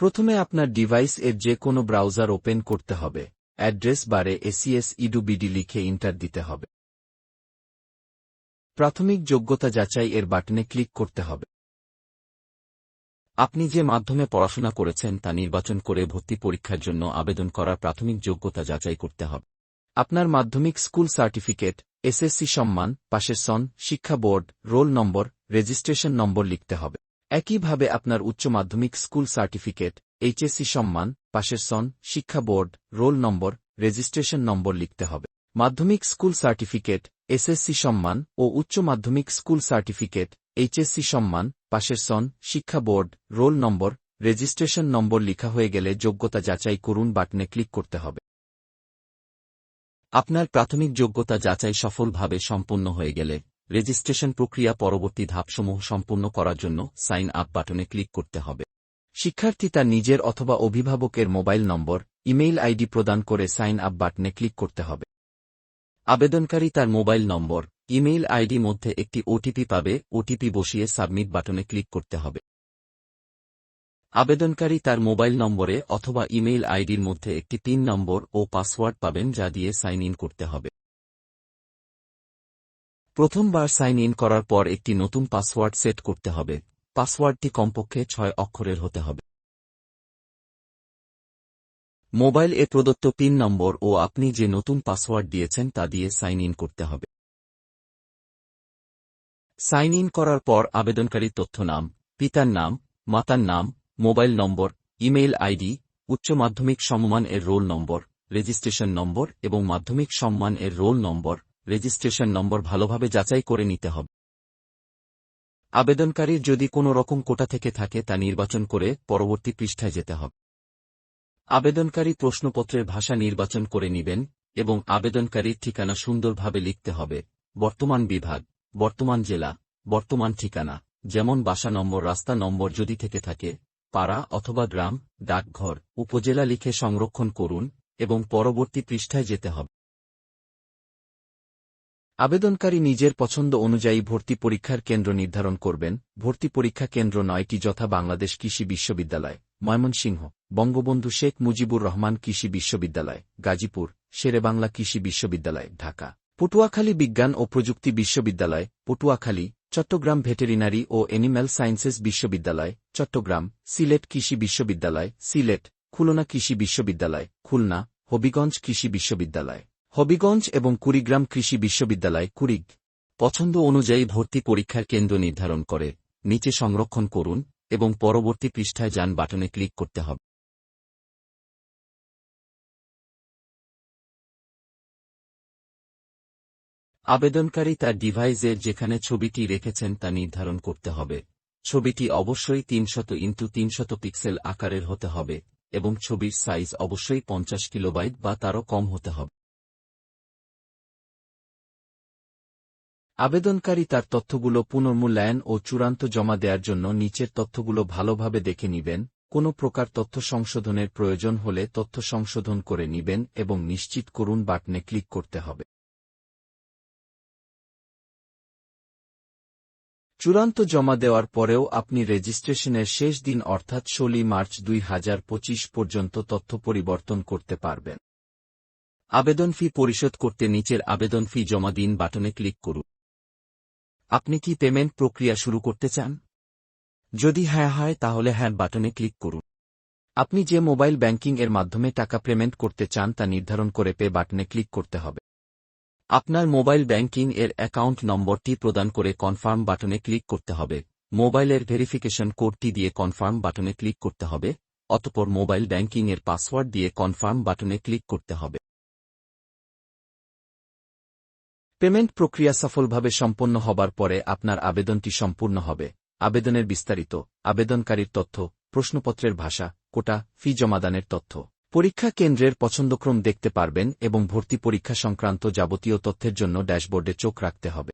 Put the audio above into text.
প্রথমে আপনার ডিভাইস এর যে কোনো ব্রাউজার ওপেন করতে হবে। অ্যাড্রেস বারে এসিএস ইডুবিডি লিখে ইন্টার দিতে হবে। প্রাথমিক যোগ্যতা যাচাই এর বাটনে ক্লিক করতে হবে। আপনি যে মাধ্যমে পড়াশোনা করেছেন তা নির্বাচন করে ভর্তি পরীক্ষার জন্য আবেদন করার প্রাথমিক যোগ্যতা যাচাই করতে হবে। আপনার মাধ্যমিক স্কুল সার্টিফিকেট, এসএসসি সম্মান, পাশের সন, শিক্ষা board, roll number, registration number লিখতে হবে। একইভাবে আপনার উচ্চ মাধ্যমিক স্কুল সার্টিফিকেট, এইচএসসি সম্মান, পাশের সন, শিক্ষা board, roll number, registration number লিখতে হবে। মাধ্যমিক স্কুল সার্টিফিকেট, এসএসসি সম্মান ও উচ্চ মাধ্যমিক স্কুল সার্টিফিকেট, এইচএসসি সম্মান, পাশের সন, শিক্ষা board, roll number, registration number লিখা হয়ে গেলে যোগ্যতা যাচাই করুন বাটনে ক্লিক করতে হবে। আপনার প্রাথমিক যোগ্যতা যাচাই সফলভাবে সম্পন্ন হয়ে গেলে রেজিস্ট্রেশন প্রক্রিয়া পরবর্তী ধাপসমূহ সম্পূর্ণ করার জন্য সাইন আপ বাটনে ক্লিক করতে হবে। শিক্ষার্থী তার নিজের অথবা অভিভাবকের মোবাইল নম্বর, ইমেইল আইডি প্রদান করে সাইন আপ বাটনে ক্লিক করতে হবে। আবেদনকারী তার মোবাইল নম্বর, ইমেইল আইডি মধ্যে একটি ওটিপি পাবে, ওটিপি বসিয়ে সাবমিট বাটনে ক্লিক করতে হবে। আবেদনকারী তার মোবাইল নম্বরে অথবা ইমেইল আইডির মধ্যে একটি তিন নম্বর ও পাসওয়ার্ড পাবেন যা দিয়ে সাইন ইন করতে হবে। প্রথমবার সাইন ইন করার পর একটি নতুন পাসওয়ার্ড সেট করতে হবে। পাসওয়ার্ডটি কমপক্ষে ছয় অক্ষরের হতে হবে। মোবাইল এ প্রদত্ত পিন নম্বর ও আপনি যে নতুন পাসওয়ার্ড দিয়েছেন তা দিয়ে সাইন ইন করতে হবে। সাইন ইন করার পর আবেদনকারীর তথ্য নাম, পিতার নাম, মাতার নাম, মোবাইল নম্বর, ইমেইল আইডি, উচ্চ মাধ্যমিক সম্মান এর রোল নম্বর, রেজিস্ট্রেশন নম্বর এবং মাধ্যমিক সম্মান এর রোল নম্বর রেজিস্ট্রেশন নম্বর ভালোভাবে যাচাই করে নিতে হবে। আবেদনকারীর যদি কোনো রকম কোটা থেকে থাকে তা নির্বাচন করে পরবর্তী পৃষ্ঠায় যেতে হবে। আবেদনকারী প্রশ্নপত্রের ভাষা নির্বাচন করে নিবেন এবং আবেদনকারীর ঠিকানা সুন্দরভাবে লিখতে হবে। বর্তমান বিভাগ, বর্তমান জেলা, বর্তমান ঠিকানা, যেমন বাসা নম্বর, রাস্তা নম্বর যদি থেকে থাকে, পাড়া অথবা গ্রাম, ডাকঘর, উপজেলা লিখে সংরক্ষণ করুন এবং পরবর্তী পৃষ্ঠায় যেতে হবে। আবেদনকারী নিজের পছন্দ অনুযায়ী ভর্তি পরীক্ষার কেন্দ্র নির্ধারণ করবেন। ভর্তি পরীক্ষা কেন্দ্র নয়টি যথা বাংলাদেশ কৃষি বিশ্ববিদ্যালয়, ময়মনসিংহ, বঙ্গবন্ধু শেখ মুজিবুর রহমান কৃষি বিশ্ববিদ্যালয়, গাজীপুর, শেরেবাংলা কৃষি বিশ্ববিদ্যালয়, ঢাকা। পটুয়াখালী বিজ্ঞান ও প্রযুক্তি বিশ্ববিদ্যালয়, পটুয়াখালী, চট্টগ্রাম ভেটেরিনারি ও এনিম্যাল সায়েন্সেস বিশ্ববিদ্যালয়, চট্টগ্রাম, সিলেট কৃষি বিশ্ববিদ্যালয়, সিলেট, খুলনা কৃষি বিশ্ববিদ্যালয়, খুলনা, হবিগঞ্জ কৃষি বিশ্ববিদ্যালয়। হবিগঞ্জ এবং কুড়িগ্রাম কৃষি বিশ্ববিদ্যালয়, কুড়িগ, পছন্দ অনুযায়ী ভর্তি পরীক্ষার কেন্দ্র নির্ধারণ করে, নিচে সংরক্ষণ করুন এবং পরবর্তী পৃষ্ঠায় যান বাটনে ক্লিক করতে হবে। আবেদনকারী তার ডিভাইসের যেখানে ছবিটি রেখেছেন তা নির্ধারণ করতে হবে। ছবিটি অবশ্যই তিনশত ইন্টু তিনশত পিক্সেল আকারের হতে হবে এবং ছবির সাইজ অবশ্যই পঞ্চাশ কিলোবাইট বা তারও কম হতে হবে। আবেদনকারী তার তথ্যগুলো পুনর্মূল্যায়ন ও চূড়ান্ত জমা দেওয়ার জন্য নিচের তথ্যগুলো ভালোভাবে দেখে নিবেন, কোনো প্রকার তথ্য সংশোধনের প্রয়োজন হলে তথ্য সংশোধন করে নিবেন এবং নিশ্চিত করুন বাটনে ক্লিক করতে হবে। চূড়ান্ত জমা দেওয়ার পরেও আপনি রেজিস্ট্রেশনের শেষ দিন অর্থাৎ ষোলই মার্চ দুই হাজার পঁচিশ পর্যন্ত তথ্য পরিবর্তন করতে পারবেন। আবেদন ফি পরিশোধ করতে নিচের আবেদন ফি জমা দিন বাটনে ক্লিক করুন। আপনি কি পেমেন্ট প্রক্রিয়া শুরু করতে চান? যদি হ্যাঁ হয়, তাহলে হ্যাঁ বাটনে ক্লিক করুন। আপনি যে মোবাইল ব্যাংকিং এর মাধ্যমে টাকা পেমেন্ট করতে চান, তা নির্ধারণ করে পে বাটনে ক্লিক করতে হবে। আপনার মোবাইল ব্যাংকিং এর অ্যাকাউন্ট নম্বরটি প্রদান করে কনফার্ম বাটনে ক্লিক করতে হবে। মোবাইলের ভেরিফিকেশন কোডটি দিয়ে কনফার্ম বাটনে ক্লিক করতে হবে, অতপর মোবাইল ব্যাংকিং এর পাসওয়ার্ড দিয়ে কনফার্ম বাটনে ক্লিক করতে হবে। পেমেন্ট প্রক্রিয়া সফলভাবে সম্পন্ন হবার পরে আপনার আবেদনটি সম্পূর্ণ হবে। আবেদনের বিস্তারিত, আবেদনকারীর তথ্য, প্রশ্নপত্রের ভাষা, কোটা, ফি জমাদানের তথ্য। পরীক্ষা কেন্দ্রের পছন্দক্রম দেখতে পারবেন এবং ভর্তি পরীক্ষা সংক্রান্ত যাবতীয় তথ্যের জন্য ড্যাশবোর্ডে চোখ রাখতে হবে।